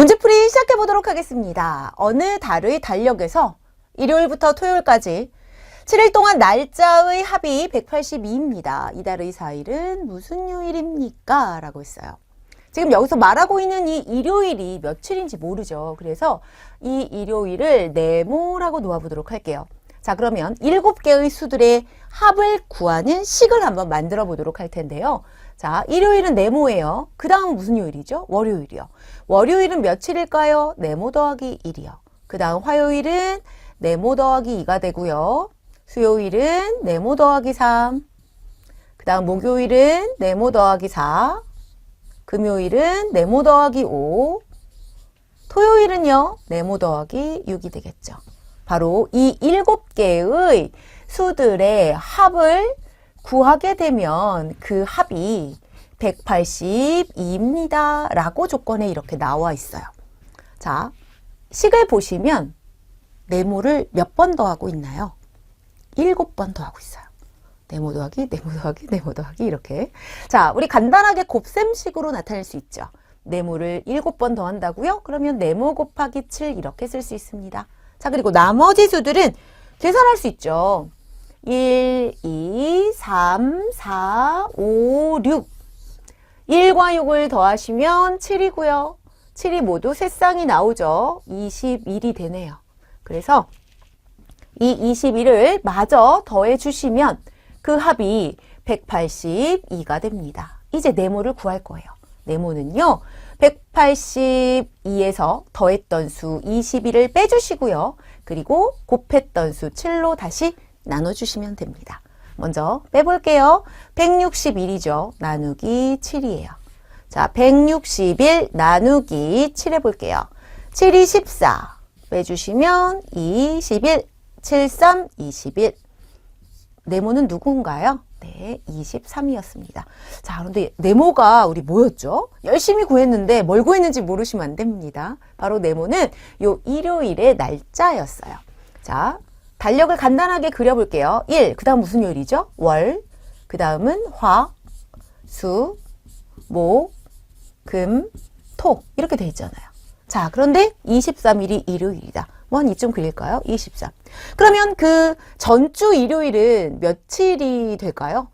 문제풀이 시작해 보도록 하겠습니다. 어느 달의 달력에서 일요일부터 토요일까지 7일 동안 날짜의 합이 182입니다. 이달의 4일은 무슨 요일입니까? 라고 했어요. 지금 여기서 말하고 있는 이 일요일이 며칠인지 모르죠. 그래서 이 일요일을 네모라고 놓아보도록 할게요. 자, 그러면 일곱 개의 수들의 합을 구하는 식을 한번 만들어 보도록 할 텐데요. 자, 일요일은 네모예요. 그 다음 무슨 요일이죠? 월요일이요. 월요일은 며칠일까요? 네모 더하기 1이요. 그 다음 화요일은 네모 더하기 2가 되고요. 수요일은 네모 더하기 3. 그 다음 목요일은 네모 더하기 4. 금요일은 네모 더하기 5. 토요일은요, 네모 더하기 6이 되겠죠. 바로 이 일곱 개의 수들의 합을 구하게 되면 그 합이 182입니다. 라고 조건에 이렇게 나와 있어요. 자, 식을 보시면 네모를 몇 번 더하고 있나요? 일곱 번 더하고 있어요. 네모 더하기, 네모 더하기, 네모 더하기 이렇게. 자, 우리 간단하게 곱셈식으로 나타낼 수 있죠. 네모를 일곱 번 더한다고요? 그러면 네모 곱하기 7 이렇게 쓸 수 있습니다. 자, 그리고 나머지 수들은 계산할 수 있죠. 1, 2, 3, 4, 5, 6. 1과 6을 더하시면 7이고요. 7이 모두 세 쌍이 나오죠. 21이 되네요. 그래서 이 21을 마저 더해 주시면 그 합이 182가 됩니다. 이제 네모를 구할 거예요. 네모는요. 182에서 더했던 수 21을 빼주시고요. 그리고 곱했던 수 7로 다시 나눠주시면 됩니다. 먼저 빼볼게요. 161이죠. 나누기 7이에요. 자, 161 나누기 7 해볼게요. 7이 14 빼주시면 21 73 21 네모는 누군가요? 네, 23이었습니다. 자, 그런데 네모가 우리 뭐였죠? 열심히 구했는데 뭘 구했는지 모르시면 안 됩니다. 바로 네모는 요 일요일의 날짜였어요. 자, 달력을 간단하게 그려볼게요. 1, 그 다음 무슨 요일이죠? 월, 그 다음은 화, 수, 목, 금, 토 이렇게 돼 있잖아요. 자, 그런데 23일이 일요일이다. 뭐 한 이쯤 그릴까요? 23. 그러면 그 전주 일요일은 며칠이 될까요?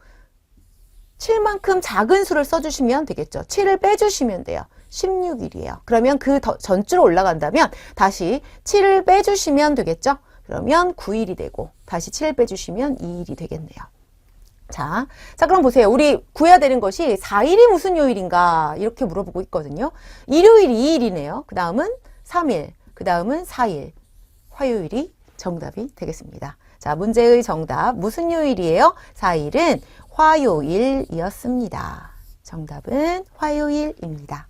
7만큼 작은 수를 써주시면 되겠죠. 7을 빼주시면 돼요. 16일이에요. 그러면 그 더- 전주로 올라간다면 다시 7을 빼주시면 되겠죠. 그러면 9일이 되고 다시 7을 빼주시면 2일이 되겠네요. 자, 자 그럼 보세요. 우리 구해야 되는 것이 4일이 무슨 요일인가 이렇게 물어보고 있거든요. 일요일이 2일이네요. 그 다음은 3일, 그 다음은 4일, 화요일이 정답이 되겠습니다. 자, 문제의 정답 무슨 요일이에요? 4일은 화요일이었습니다. 정답은 화요일입니다.